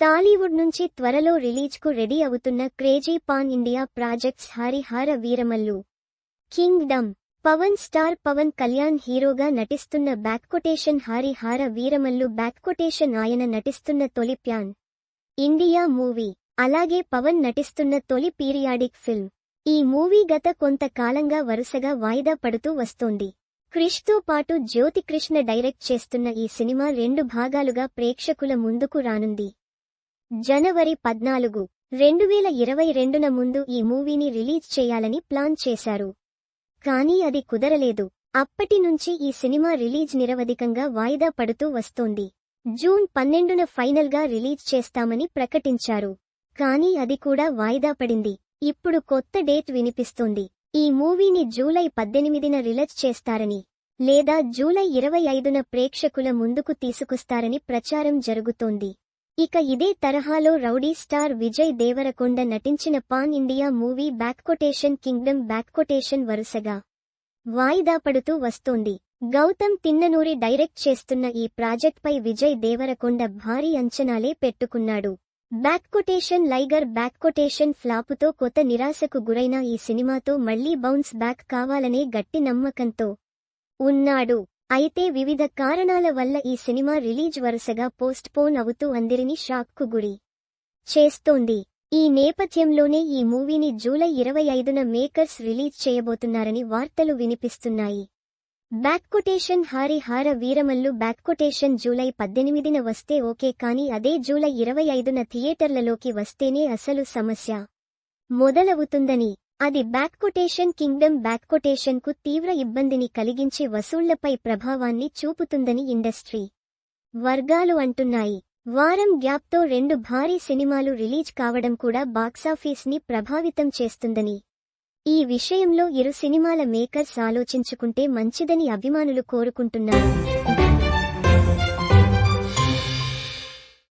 టాలీవుడ్ నుంచి త్వరలో రిలీజ్కు రెడీ అవుతున్న crazy pan India projects Harihara Veeramallu. Kingdom. Pawan star Pawan Kalyan హీరోగా నటిస్తున్న బ్యాక్కొటేషన్ హరిహర వీరమల్లు బ్యాక్కొటేషన్ ఆయన నటిస్తున్న తొలి ప్యాన్. India movie. అలాగే పవన్ నటిస్తున్న తొలి పీరియాడిక్ ఫిల్మ్. ఈ మూవీ గత కొంతకాలంగా వరుసగా వాయిదా పడుతూ వస్తోంది. క్రిష్తో పాటు జ్యోతికృష్ణ డైరెక్ట్ చేస్తున్న ఈ సినిమా రెండు భాగాలుగా ప్రేక్షకుల ముందుకు రానుంది. జనవరి పద్నాలుగు రెండు వేల ఇరవై రెండున ముందు ఈ మూవీని రిలీజ్ చేయాలని ప్లాన్ చేశారు. కానీ అది కుదరలేదు. అప్పటి నుంచి ఈ సినిమా రిలీజ్ నిరవధికంగా వాయిదా పడుతూ వస్తోంది. జూన్ పన్నెండున ఫైనల్గా రిలీజ్ చేస్తామని ప్రకటించారు. కానీ అది కూడా వాయిదా పడింది. ఇప్పుడు కొత్త డేట్ వినిపిస్తోంది. ఈ మూవీని జూలై పద్దెనిమిదిన రిలీజ్ చేస్తారని లేదా జూలై ఇరవై ఐదున ప్రేక్షకుల ముందుకు తీసుకొస్తారని ప్రచారం జరుగుతోంది. ఇక ఇదే తరహాలో రౌడీ స్టార్ విజయ్ దేవరకొండ నటించిన pan India movie back quotation Kingdom back quotation వరుసగా వాయిదా పడుతూ వస్తోంది. గౌతమ్ తిన్ననూరి డైరెక్ట్ చేస్తున్న ఈ ప్రాజెక్ట్పై విజయ్ దేవరకొండ భారీ అంచనాలే పెట్టుకున్నాడు. బ్యాక్కొటేషన్ లైగర్ బ్యాక్కొటేషన్ ఫ్లాపుతో కొత్త నిరాశకు గురైన ఈ సినిమాతో మళ్ళీ బౌన్స్ బ్యాక్ కావాలనే గట్టి నమ్మకంతో ఉన్నాడు. అయితే వివిధ కారణాల వల్ల ఈ సినిమా రిలీజ్ వరుసగా పోస్ట్ పోన్ అవుతూ అందరినీ షాక్కు గురి చేస్తోంది. ఈ నేపథ్యంలోనే ఈ మూవీని జూలై ఇరవై ఐదున మేకర్స్ రిలీజ్ చేయబోతున్నారని వార్తలు వినిపిస్తున్నాయి. బ్యాక్కొటేషన్ హారి హార వీరమల్లు బ్యాక్కొటేషన్ జూలై పద్దెనిమిదిన వస్తే ఓకే కానీ అదే జూలై ఇరవై ఐదున థియేటర్లలోకి వస్తేనే అసలు సమస్య మొదలవుతుందని అది బ్యాక్కొటేషన్ కింగ్డమ్ బ్యాక్కొటేషన్కు తీవ్ర ఇబ్బందిని కలిగించి వసూళ్ళపై ప్రభావాన్ని చూపుతుందని ఇండస్ట్రీ వర్గాలు అంటున్నాయి. వారం గ్యాప్తో రెండు భారీ సినిమాలు రిలీజ్ కావడం కూడా బాక్సాఫీస్ని ప్రభావితం చేస్తుందని. ఈ విషయంలో ఇరు సినిమాల మేకర్స్ ఆలోచించుకుంటే మంచిదని అభిమానులు కోరుకుంటున్నారు.